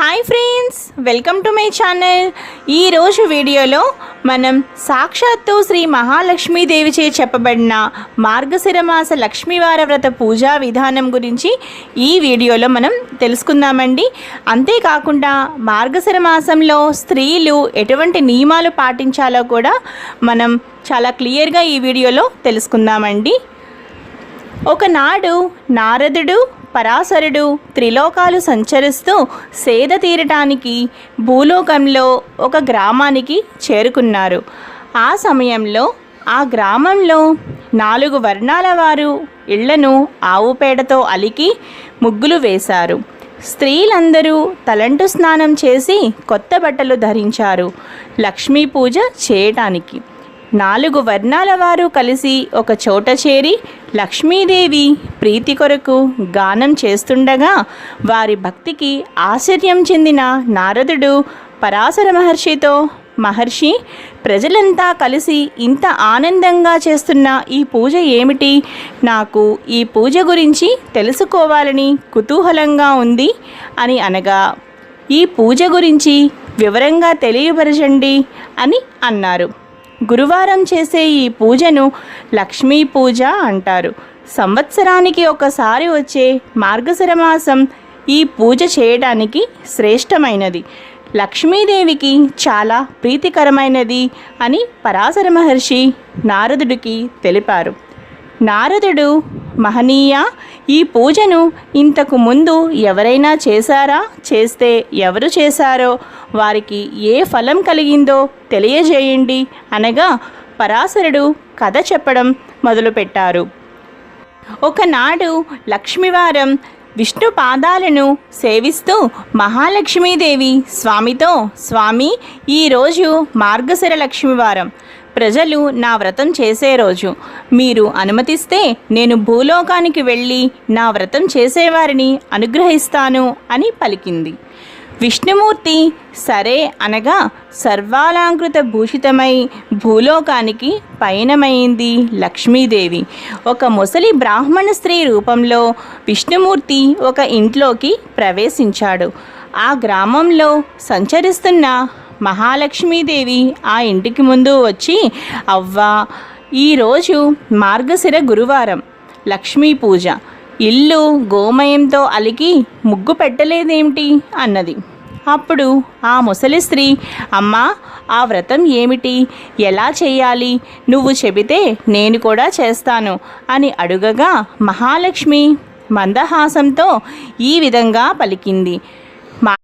Hi friends welcome to my channel ఈరోజు వీడియోలో మనం సాక్షాత్తు శ్రీ మహాలక్ష్మీదేవి చే చెప్పబడిన మార్గశిరమాస లక్ష్మీవార వ్రత పూజా విధానం గురించి ఈ వీడియోలో మనం తెలుసుకుందామండి. అంతేకాకుండా మార్గశిర మాసంలో స్త్రీలు ఎటువంటి నియమాలు పాటించాలో కూడా మనం చాలా క్లియర్గా ఈ వీడియోలో తెలుసుకుందామండి. ఒకనాడు నారదుడు పరాశరుడు త్రిలోకాలు సంచరిస్తూ సేద తీరటానికి భూలోకంలో ఒక గ్రామానికి చేరుకున్నారు. ఆ సమయంలో ఆ గ్రామంలో నాలుగు వర్ణాల వారు ఇళ్ళను ఆవు పేడతో అలికి ముగ్గులు వేశారు. స్త్రీలందరూ తలంటు స్నానం చేసి కొత్త బట్టలు ధరించారు. లక్ష్మీ పూజ చేయటానికి. నాలుగు వర్ణాల వారు కలిసి ఒక చోట చేరి లక్ష్మీదేవి ప్రీతి కొరకు గానం చేస్తుండగా వారి భక్తికి ఆశ్చర్యం చెందిన నారదుడు పరాశర మహర్షితో మహర్షి ప్రజలంతా కలిసి ఇంత ఆనందంగా చేస్తున్న ఈ పూజ ఏమిటి? నాకు ఈ పూజ గురించి తెలుసుకోవాలని కుతూహలంగా ఉంది అని అనగా ఈ పూజ గురించి వివరంగా తెలియపరచండి అని అన్నారు. గురువారం చేసే ఈ పూజను లక్ష్మీ పూజ అంటారు. సంవత్సరానికి ఒకసారి వచ్చే మార్గశిర మాసం ఈ పూజ చేయడానికి శ్రేష్టమైనది. లక్ష్మీదేవికి చాలా ప్రీతికరమైనది అని పరాశర మహర్షి నారదుడికి తెలిపారు. నారదుడు మహనీయ ఈ పూజను ఇంతకు ముందు ఎవరైనా చేశారా? చేస్తే ఎవరు చేశారో? వారికి ఏ ఫలం కలిగిందో తెలియజేయండి అనగా పరాశరుడు కథ చెప్పడం మొదలుపెట్టారు. ఒకనాడు లక్ష్మివారం విష్ణు పాదాలను సేవిస్తూ మహాలక్ష్మీదేవి స్వామితో స్వామి ఈరోజు మార్గశిర లక్ష్మివారం. ప్రజలు నా వ్రతం చేసే రోజు. మీరు అనుమతిస్తే నేను భూలోకానికి వెళ్ళి నా వ్రతం చేసేవారిని అనుగ్రహిస్తాను అని పలికింది. విష్ణుమూర్తి సరే అనగా సర్వాలంకృత భూషితమై భూలోకానికి పయనమైంది లక్ష్మీదేవి. ఒక ముసలి బ్రాహ్మణ స్త్రీ రూపంలో విష్ణుమూర్తి ఒక ఇంట్లోకి ప్రవేశించాడు. ఆ గ్రామంలో సంచరిస్తున్న మహాలక్ష్మీదేవి ఆ ఇంటికి ముందు వచ్చి అవ్వా ఈరోజు మార్గశిర గురువారం లక్ష్మీ పూజ. ఇల్లు గోమయంతో అలికి ముగ్గు పెట్టలేదేమిటి? అన్నది. అప్పుడు ఆ ముసలి స్త్రీ అమ్మా ఆ వ్రతం ఏమిటి? ఎలా చేయాలి? నువ్వు చెబితే నేను కూడా చేస్తాను అని అడుగగా మహాలక్ష్మి మందహాసంతో ఈ విధంగా పలికింది.